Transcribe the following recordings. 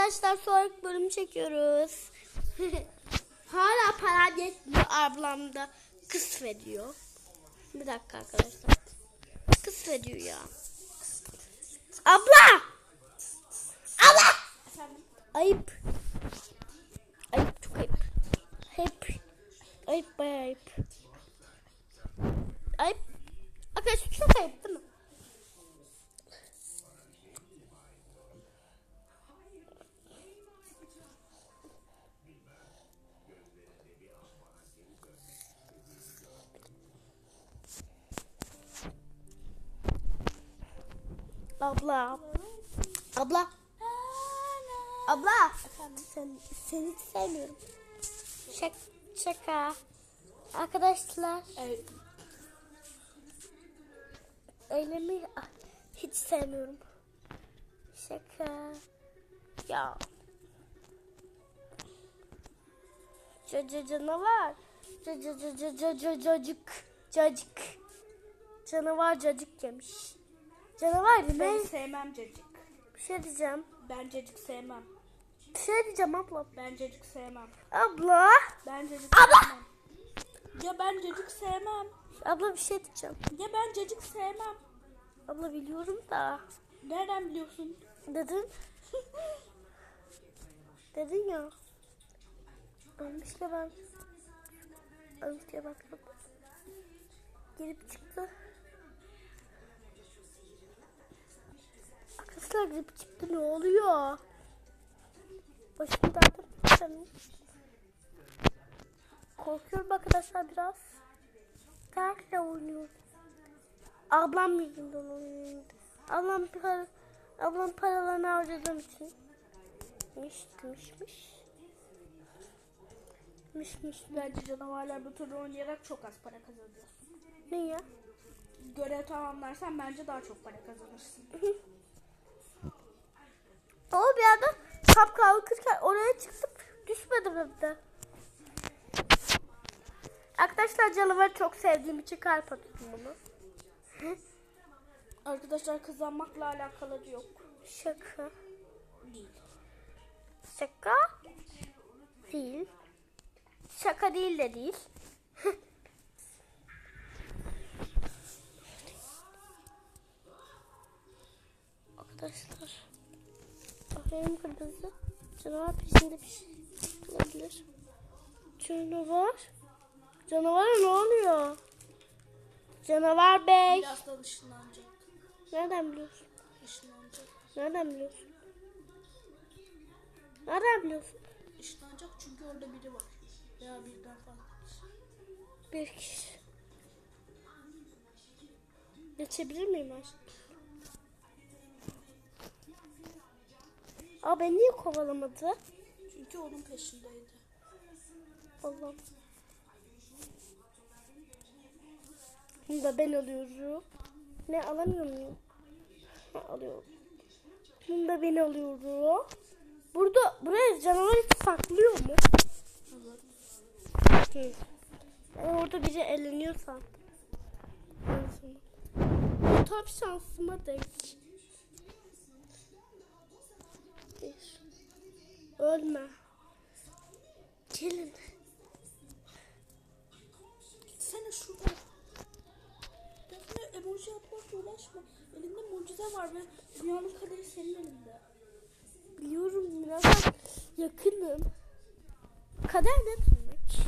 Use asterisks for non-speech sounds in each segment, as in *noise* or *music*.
Arkadaşlar sonraki bölüm çekiyoruz. *laughs* Hala para yetmiyor ablamda. Kız veriyor. Bir dakika arkadaşlar. Kız veriyor ya. Abla! Abla! Ayıp. Ayıp çok ayıp. Ayıp. Ayıp bayağı ayıp. Ayıp. Arkadaşlar çok ayıp değil mi? Abla. Abla. Abla. Sen, seni sevmiyorum. Şaka. Şaka. Arkadaşlar. Öyle mi? Ah, Hiç sevmiyorum. Şaka. Ya. Caca canavar. Caca caca caca cacık. Cacık. Canavar cacık yemiş. Canavar Ben ne? sevmem cacık. Bir şey diyeceğim. Ben cacık sevmem. Bir şey diyeceğim abla. Ben cacık sevmem. Abla. Ben cacık sevmem. Ya ben cacık sevmem. Abla bir şey diyeceğim. Ya ben cacık sevmem. Abla biliyorum da. Nereden biliyorsun? Dedin. *laughs* Dedin ya. Ölmüş ya ben. Ölmüş ya bak. bak. Girip çıktı. Arkadaşlar girip çıktı ne oluyor? Başım dağıtıp sen. Korkuyorum arkadaşlar biraz. Dertle oynuyorum. Ablam yüzünden oynuyorum. Ablam para, ablam paralarını harcadığım için. Miş miş miş. Miş miş. Bence canavarlar bu türlü oynayarak çok az para kazanıyorsun. Ne ya? Görev tamamlarsan bence daha çok para kazanırsın. O bir anda kap kalkırken oraya çıktım. Düşmedim hem de. Arkadaşlar canavarı çok sevdiğim için kalp attım bunu. *laughs* Arkadaşlar kazanmakla alakalı yok. Şaka. Değil. Şaka değil. Şaka değil de değil. *laughs* Arkadaşlar. Benim kırmızı. Canavar peşinde bir şey olabilir. Canavar. Canavara ne oluyor? Canavar bey. Birazdan ışınlanacak. Nereden biliyorsun? Işınlanacak. Nereden biliyorsun? Nereden biliyorsun? Işınlanacak çünkü orada biri var. Veya birden fazla. Bir kişi. Geçebilir miyim aşkım? Aa beni niye kovalamadı? Çünkü onun peşindeydi. Allah'ım. Bunu da ben alıyorum. Ne alamıyor muyum? Ha, alıyorum. Bunu da ben alıyorum. Burada buraya canavar saklıyor mu? Evet. Hı. Ben orada biri eleniyor sandım. Tam şansıma denk. Ölme. Gelin. Gitsene şuradan. Defne emoji atmakla uğraşma. Elinde mucize var ve dünyanın kaderi senin elinde. Biliyorum biraz yakınım. Kader ne demek?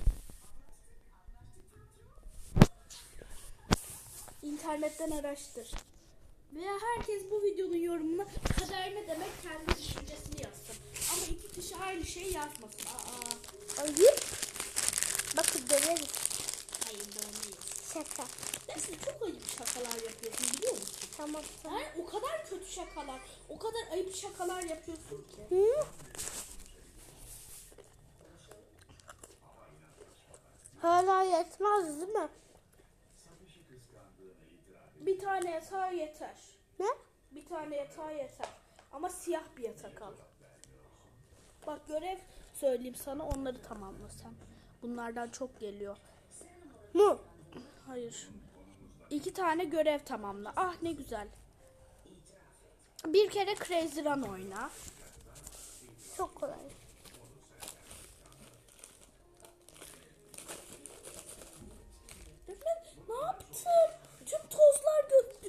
İnternetten araştır. Veya herkes bu videonun yorumuna kader ne demek kendi düşüncesini yazsın. Ama iki kişi aynı şeyi yazmasın. Aa, Ayıp. Bakın döveriz. hayır dönmeyiz. Şaka. Defne çok ayıp şakalar yapıyorsun biliyor musun? Tamam. Hayır o kadar kötü şakalar, o kadar ayıp şakalar yapıyorsun ki. Hı? Hala yetmez değil mi? Bir tane yatağa yeter. Ne? Bir tane yatağa yeter. Ama siyah bir yatak al. Bak görev söyleyeyim sana onları tamamla sen. Bunlardan çok geliyor. Mu? Hayır. İki tane görev tamamla. Ah ne güzel. Bir kere Crazy Run oyna. Çok kolay. Ne yaptım? Tüm tozlar gö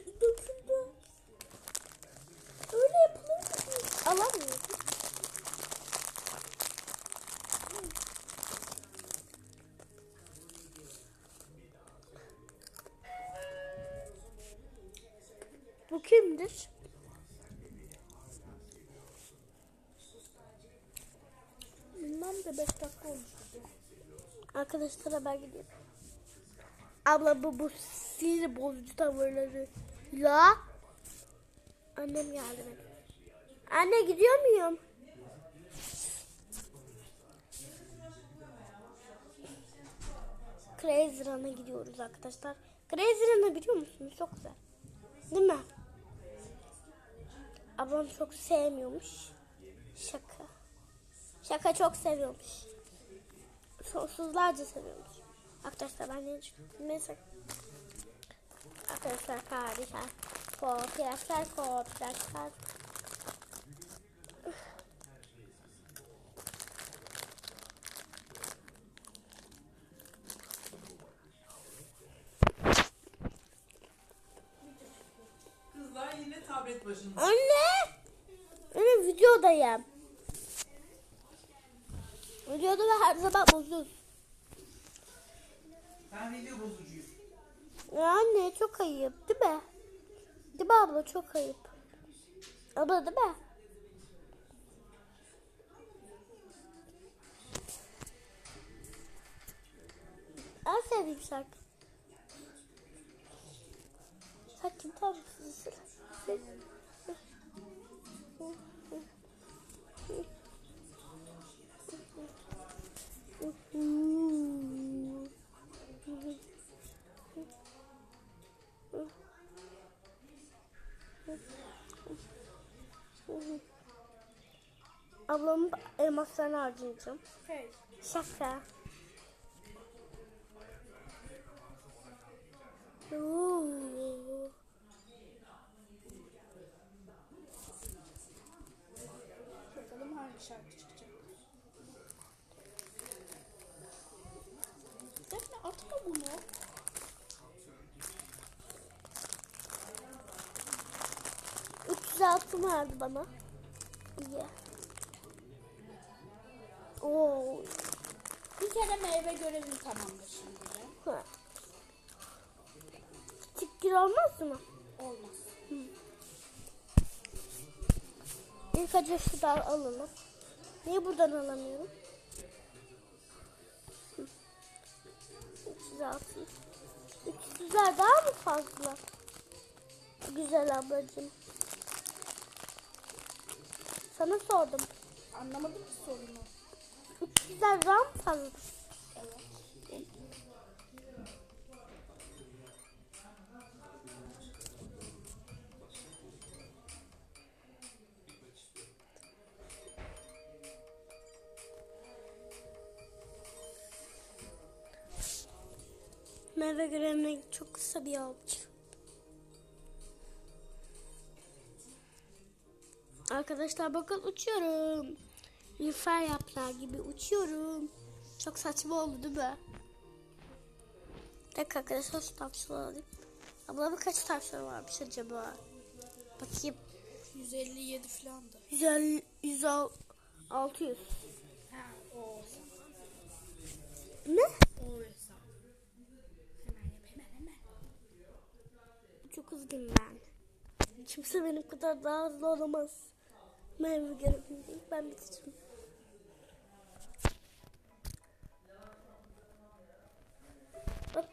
kimdir? Bilmem de 5 dakika olmuştu. Arkadaşlara ben gideyim. Abla bu bu sinir bozucu tavırları. Ya. Annem geldi benim. Anne gidiyor muyum? Crazy Run'a gidiyoruz arkadaşlar. Crazy Run'ı biliyor musunuz? Çok güzel. Değil mi? Ablam çok sevmiyormuş. Şaka. Şaka çok seviyormuş. Sonsuzlarca seviyormuş. Arkadaşlar ben ne? Neyse. Arkadaşlar harika. Kopyalar, kopyalar. Kızlar yine tablet başında. Anne! Videodayım. Videoda ve her zaman bozuyoruz. Ben video bozucuyum. Ya anne çok ayıp değil mi? Değil mi abla çok ayıp. Abla değil mi? En sevdiğim şarkı. Sakin tabii siz. Ablamın elmaslarını harcayacağım. Hey. Şaka. Oo. Bakalım hangi şarkı çıkacak. Defne atma bunu. Üç yüz altın verdi bana. İyi. Oo. Bir kere meyve görevin tamamdır şimdi. Ha. Tiktir olmaz mı? Olmaz. İlk önce şuradan alalım. Niye buradan alamıyorum? 300 altın. 300'ler daha mı fazla? Güzel ablacığım. Sana sordum. Anlamadım ki sorunu. 300'ler daha mı fazla? Meyve görevine çok kısa bir yolcu. Arkadaşlar bakın uçuyorum. Lüfer yaprağı gibi uçuyorum. Çok saçma oldu değil mi? Bir dakika arkadaşlar şu tavşanı alayım. Ablamın kaç tavşanı varmış acaba? Bakayım. 157 falandı. 150, 100, 600. Ha o. Ne? O hesap. Hemen yap hemen hemen. Hızlıyım ben. Kimse benim kadar daha hızlı olamaz. Meyve görevindeyim. Ben bitireceğim. Bak.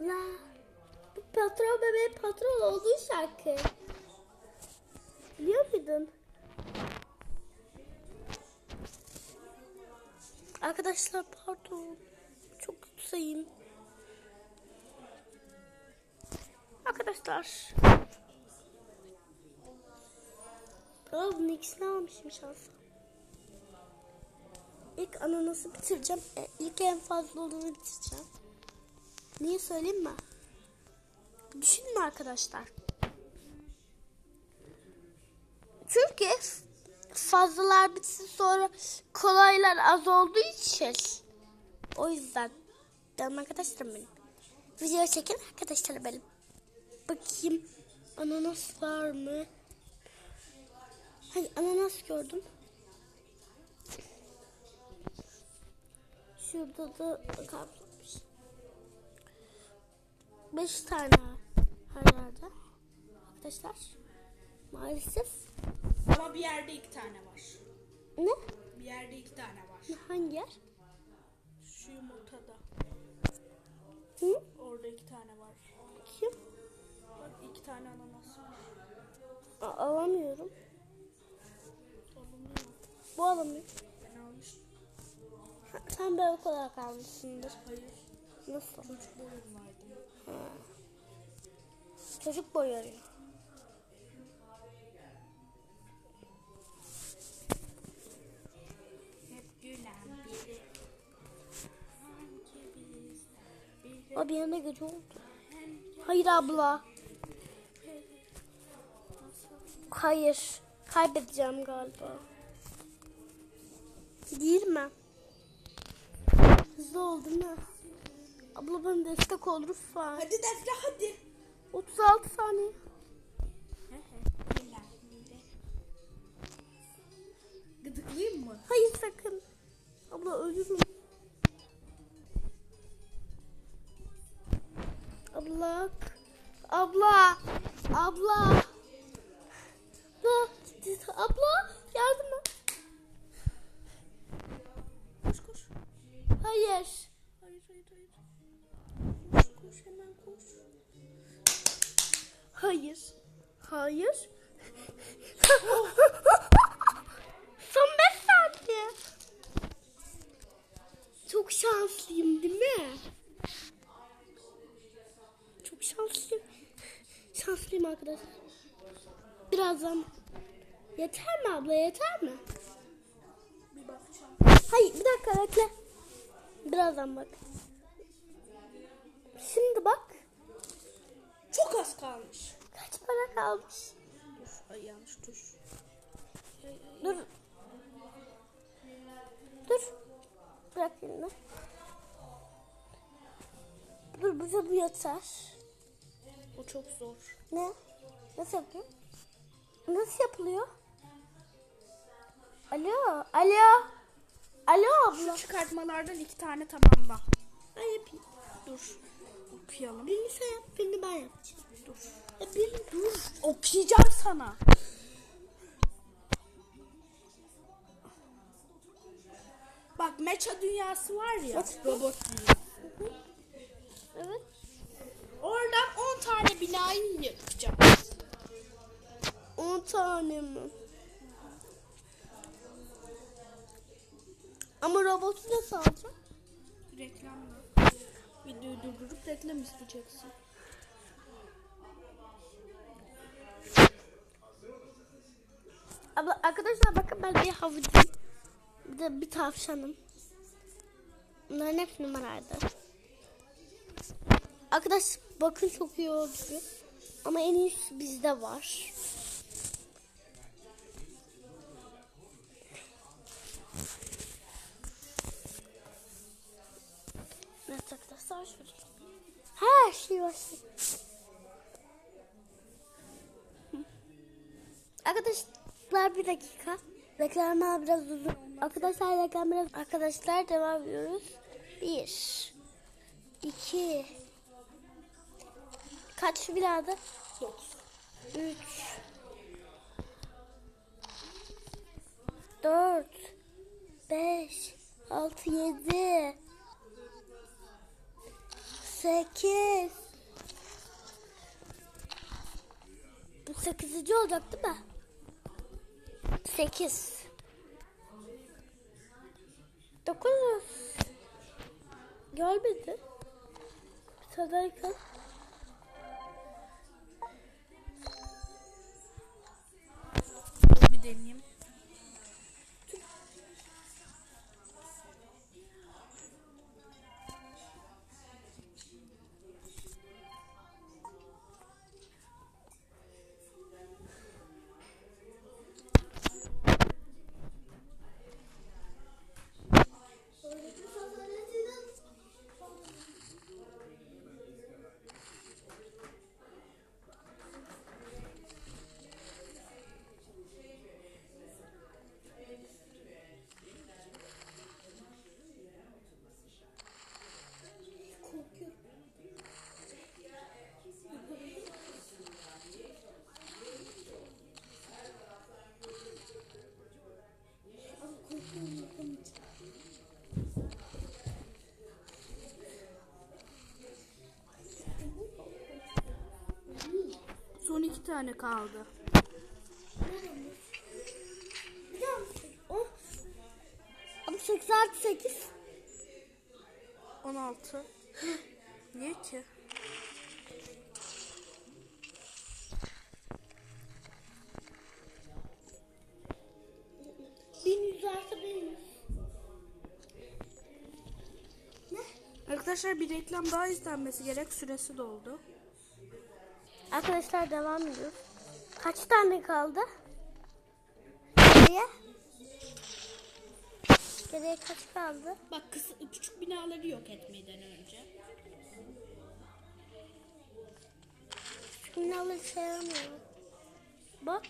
La. Bu patron bebeğin patron olduğu şarkı. Biliyor muydun? Arkadaşlar pardon. Çok kötü sayayım. Arkadaşlar. Bunun ikisini almışım şansa. İlk ananası bitireceğim. E, ilk en fazla olanı bitireceğim. Niye söyleyeyim mi? Düşünün arkadaşlar. Çünkü fazlalar bitsin sonra kolaylar az olduğu için. O yüzden. Canım arkadaşlarım benim. Video çeken arkadaşlarım benim. Bakayım ananas var mı? Hayır ananas gördüm. Şurada da karpuz. Beş tane her yerde. Arkadaşlar maalesef Ama bir yerde iki tane var. ne? Bir yerde iki tane var. Hangi yer? Şu yumurtada. Hı? Orada iki tane var. Tane ananas var. A- alamıyorum. Alınıyor. Bu alamıyor. Ben almıştım. Ha, sen bebek olarak almışsındır. Hayır. Nasıl? Çocuk boyun vardı. Çocuk boyu arıyor. Abi yanında gece oldu. Hayır abla. Hayır. Kaybedeceğim galiba. Girme. Hızlı ol değil mi? Abla bana destek ol lütfen. Hadi Defne hadi. 36 saniye. Gıdıklayayım mı? Hayır sakın. Abla ölürüm. Abla. Abla. Abla. Abla. Abla. Yardım et. Koş koş. Hayır. Hayır hayır hayır. Koş koş hemen koş. Hayır. Hayır. Son 5 saniye. Çok şanslıyım değil mi? Çok şanslıyım. Şanslıyım arkadaşlar. Birazdan. Yeter mi abla yeter mi? Bir bakacağım. Hayır bir dakika bekle. Birazdan bak. Şimdi bak. Çok az kalmış. Kaç para kalmış? Dur ay yanlış tuş. Dur. Dur. Bırak elini. Dur bize bu yeter. O çok zor. Ne? Nasıl yapıyor? Nasıl yapılıyor? Alo. Alo. Alo abla. Şu çıkartmalardan iki tane tamamla. Ben yapayım. Dur. Okuyalım. Birini sen yap, birini ben yapacağım. Dur. Ya birini dur. Okuyacağım sana. Bak mecha dünyası var ya. Robot dünyası. Evet. Oradan 10 tane binayı yapacağım. 10 tane mi? Ama robotu nasıl alacağım? Reklamla. Videoyu durdurup reklam isteyeceksin. Abla, arkadaşlar bakın ben bir havucum. Bir de bir tavşanım. Bunların hepsi numaraydı. Arkadaş bakın çok iyi oldu. Ama en iyisi bizde var. Var. Arkadaşlar bir dakika. Reklamlar biraz uzun. Arkadaşlar reklam biraz. Arkadaşlar devam ediyoruz. Bir. iki, Kaç biradı? Dokuz. Üç. Dört. Beş. Altı, yedi. Sekiz. Bu sekizinci olacak değil mi? Sekiz. Dokuz. Gelmedi. Dur bir deneyeyim. Tane kaldı. Ama 8 artı 8. 16. Niye ki? Arkadaşlar bir reklam daha izlenmesi gerek. Süresi doldu. Arkadaşlar devam ediyoruz. Kaç tane kaldı? Geriye? Geriye kaç kaldı? Bak kısa, küçük binaları yok etmeden önce. Binaları sevmiyorum. Bak.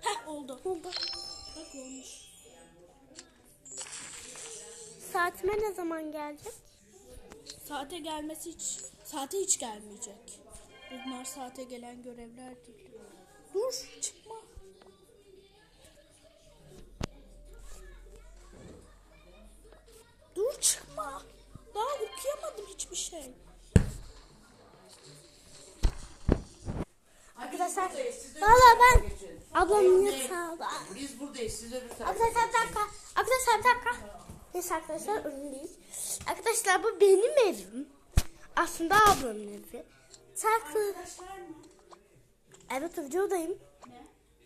Heh oldu. Oldu. Bak olmuş. Saatime ne zaman gelecek? Saate gelmesi hiç saate hiç gelmeyecek. Bunlar saate gelen görevler değil. Dur çıkma. Dur çıkma. Daha okuyamadım hiçbir şey. Arkadaşlar, Valla ben geçin. ablam niye sağda? Biz buradayız siz öbür tarafa. Arkadaşlar bir dakika. Arkadaşlar bir dakika. Neyse arkadaşlar değil. Arkadaşlar bu benim evim. Aslında ablamın evi. Saklı. Evet videodayım.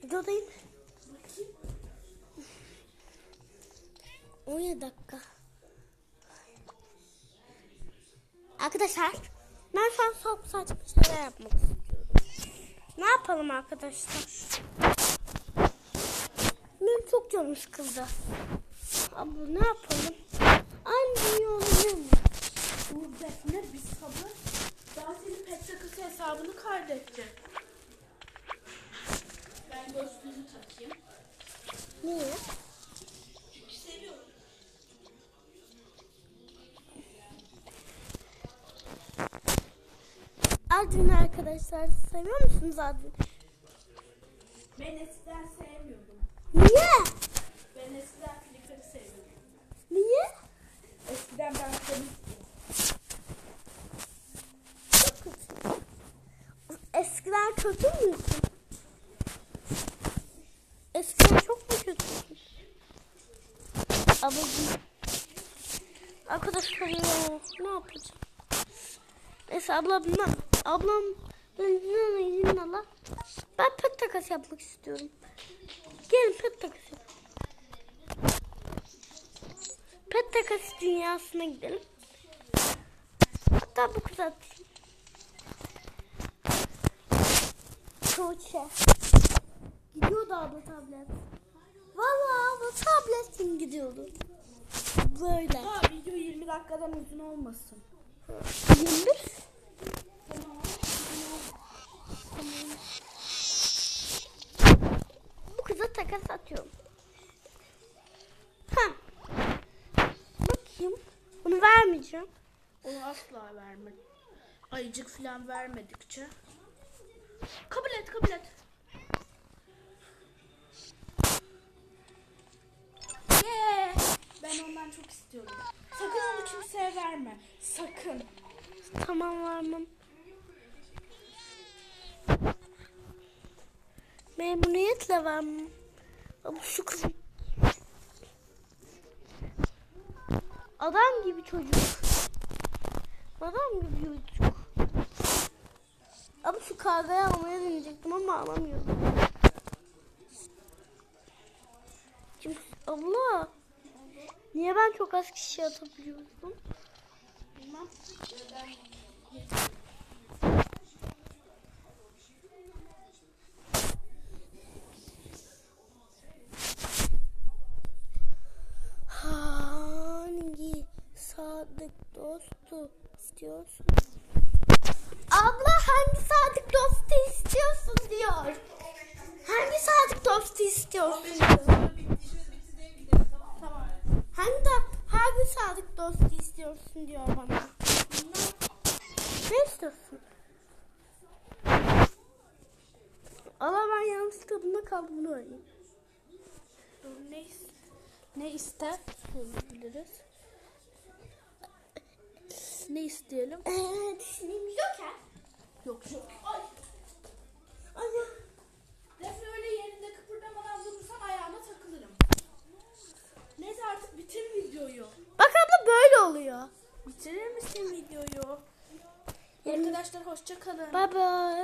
Videodayım. 17 dakika. Arkadaşlar ben şu an soğuk saçma şeyler yapmak istiyorum. Ne yapalım arkadaşlar? Benim çok canım sıkıldı. Abla ne yapalım? Mi? Dur Defne bir sabır. Daha senin pet takısı hesabını kaydedecek. Ben gözlüğümü takayım. Niye? Çünkü seviyorum. Advin arkadaşlar seviyor musunuz Advin? Ben eskiden sevmiyordum. Niye? Ben eskiden Flickr'ı seviyordum. Niye? Eskiden ben komiktim. Çok kötü. Eskiden kötü müydün? Eskiden çok mu kötüydün? Ablacığım. Arkadaşlar ya ne yapacağım? Neyse ablam, ablam ben izin izin ala. Ben pet takas yapmak istiyorum. Gelin pet takas yapalım. Pet takas dünyasına gidelim. Hatta bu kız atayım. Tuğçe. Gidiyordu abla tablet. Vallahi abla tabletin gidiyordu. Böyle. Daha video 20 dakikadan uzun olmasın. 21. Bu kıza takas atıyorum. Ha. Bakayım. Bunu vermeyeceğim. Onu asla verme. Ayıcık falan vermedikçe. Kabul et kabul et. Yeah! Ben ondan çok istiyorum. Sakın onu kimseye verme. Sakın. Tamam vermem. Memnuniyetle vermem. Ama şu kız... Adam gibi çocuk. Adam gibi çocuk. Ama şu kargayı almaya deneyecektim ama alamıyorum. Kim? Allah. Niye ben çok az kişi atabiliyorum? Hangi sadık dostu istiyorsun? Abla hangi sadık dostu istiyorsun diyor. Hangi sadık dostu istiyorsun. Hangi da hangi sadık dostu istiyorsun diyor bana. Ne istiyorsun? Allah ben yanlışlıkla bunda kaldım bunu arayayım. Ne, ne ister? Evet ne isteyelim? Ee, düşüneyim Joker. Yok Joker. Ay. Ay. Defne öyle yerinde kıpırdamadan durursan ayağıma takılırım. Neyse artık bitir videoyu. Bak abla böyle oluyor. Bitirir misin videoyu? Arkadaşlar hoşça kalın. Bye bye.